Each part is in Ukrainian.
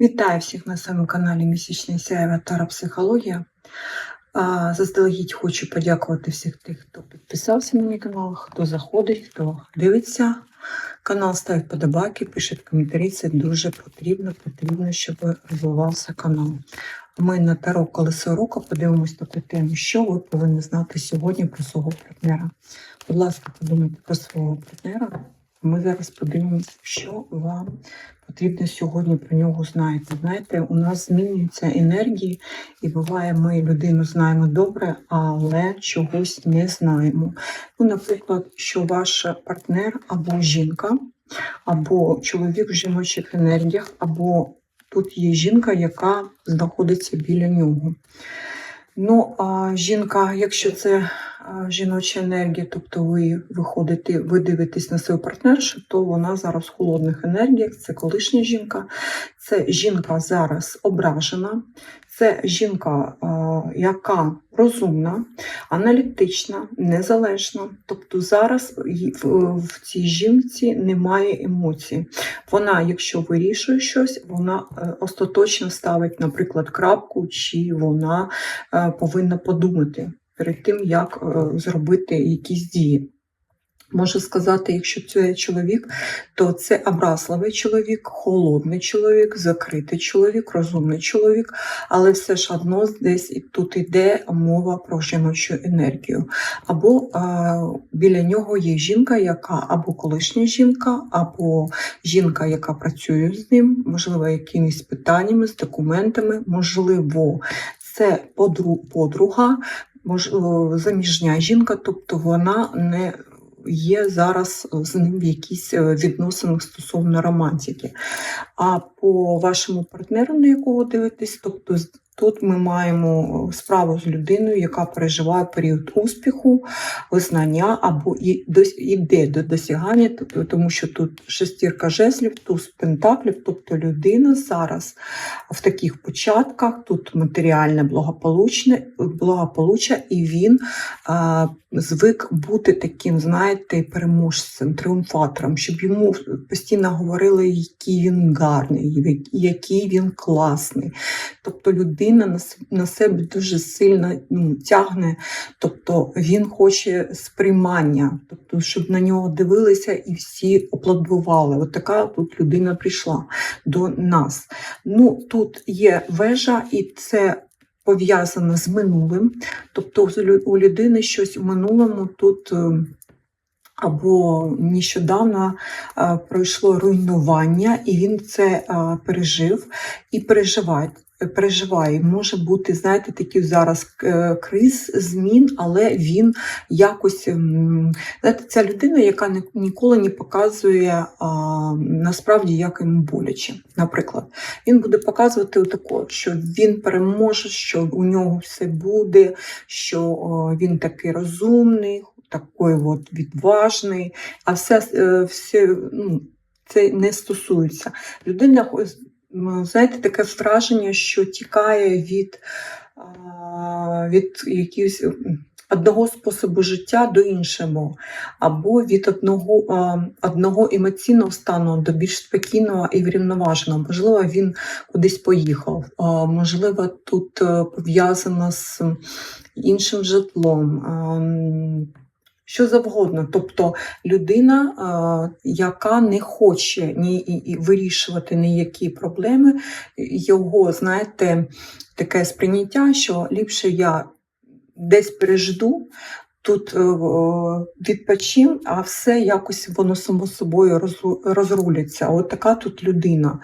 Вітаю всіх на своєму каналі Місячний Сяєва Тара Психологія. Заздалегідь хочу подякувати всіх тих, хто підписався на мій канал, хто заходить, хто дивиться канал, ставить подобайки, пише коментарі. Це дуже потрібно, потрібно, щоб розвивався канал. Ми на Таро колесо року подивимось таку тему, що ви повинні знати сьогодні про свого партнера. Будь ласка, подумайте про свого партнера. Ми зараз подивимося, що вам потрібно сьогодні про нього знаєте. Знаєте, у нас змінюються енергії, і буває, ми людину знаємо добре, але чогось не знаємо. Ну, наприклад, що ваш партнер або жінка, або чоловік в жіночих енергіях, або тут є жінка, яка знаходиться біля нього. Ну, а жінка, якщо це жіноча енергія, тобто ви виходите, ви дивитесь на свою партнершу, то вона зараз в холодних енергіях, це колишня жінка, це жінка зараз ображена, це жінка, яка розумна, аналітична, незалежна. Тобто зараз в, цій жінці немає емоцій. Вона, якщо вирішує щось, вона е, остаточно ставить, наприклад, крапку, чи вона е, повинна подумати перед тим, як е, зробити якісь дії. Можу сказати, якщо це чоловік, то це образливий чоловік, холодний чоловік, закритий чоловік, розумний чоловік, але все ж одно десь тут йде мова про жіночу енергію. Або а, біля нього є жінка, яка або колишня жінка, або жінка, яка працює з ним, можливо, якимись питаннями, з документами, можливо, це подруга, можливо, заміжня жінка, тобто вона не є зараз з ним в якісь е, відносинах стосовно романтики. А по вашому партнеру, на якого дивитесь, тобто тут ми маємо справу з людиною, яка переживає період успіху, визнання або іде до досягання, тому що тут шестірка жезлів, туз пентаклів, тобто людина зараз в таких початках, тут матеріальне благополуччя, і він а, звик бути таким, знаєте, переможцем, тріумфатором, щоб йому постійно говорили, який він гарний, який він класний. Тобто людина на на себе дуже сильно ну, тягне, тобто він хоче сприймання, тобто, щоб на нього дивилися і всі аплодували. От така тут людина прийшла до нас. Ну, тут є вежа, і це пов'язано з минулим. Тобто у людини щось у минулому тут. е, Або нещодавно е, пройшло руйнування, і він це е, пережив і переживає. Переживає, може бути, знаєте, такі зараз е, криз, змін, але він якось знаєте, ця людина, яка ні- ніколи не показує а, насправді, як йому боляче. Наприклад, він буде показувати отако, що він переможе, що у нього все буде, що він такий розумний, такий от відважний, а все, е, все ну, це не стосується. Людина, знаєте, таке враження, що тікає від, від якихось одного способу життя до іншого, або від одного, одного емоційного стану до більш спокійного і врівноваженого. Можливо, він кудись поїхав, можливо, тут е, пов'язано з іншим житлом. Що завгодно, тобто людина, яка не хоче ні вирішувати ніякі проблеми, його, знаєте, таке сприйняття, що ліпше я десь пережду, тут е, відпочим, а все якось воно само собою розру- розрулиться. От така тут людина.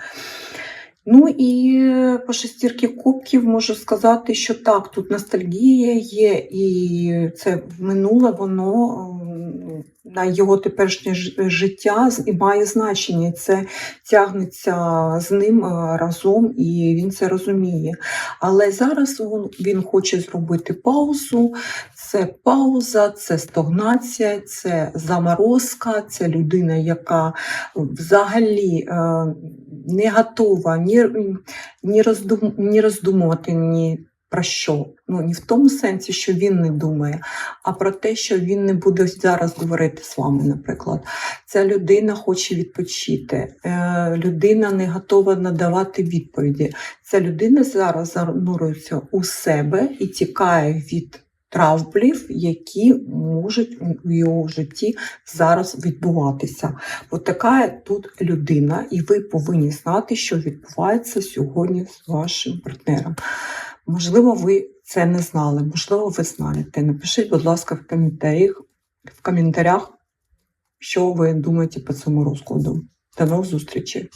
Ну і по шестірки кубків можу сказати, що так, тут ностальгія є, і це минуле воно на його теперішнє життя і має значення. Це тягнеться з ним е, разом, і він це розуміє. Але зараз він, хоче зробити паузу. Це пауза, це стагнація, це заморозка, це людина, яка взагалі е, не готова ні, ні, роздум, ні роздумувати, ні про що? Ну, не в тому сенсі, що він не думає, а про те, що він не буде зараз говорити з вами, наприклад. Ця людина хоче відпочити, е, людина не готова надавати відповіді. Ця людина зараз занурюється у себе і тікає від травмів, які можуть у його житті зараз відбуватися. От така тут людина, і ви повинні знати, що відбувається сьогодні з вашим партнером. Можливо, ви це не знали, можливо, ви знаєте. Напишіть, будь ласка, в коментарях, в коментарях, що ви думаєте по цьому розкладу. До нових зустрічей!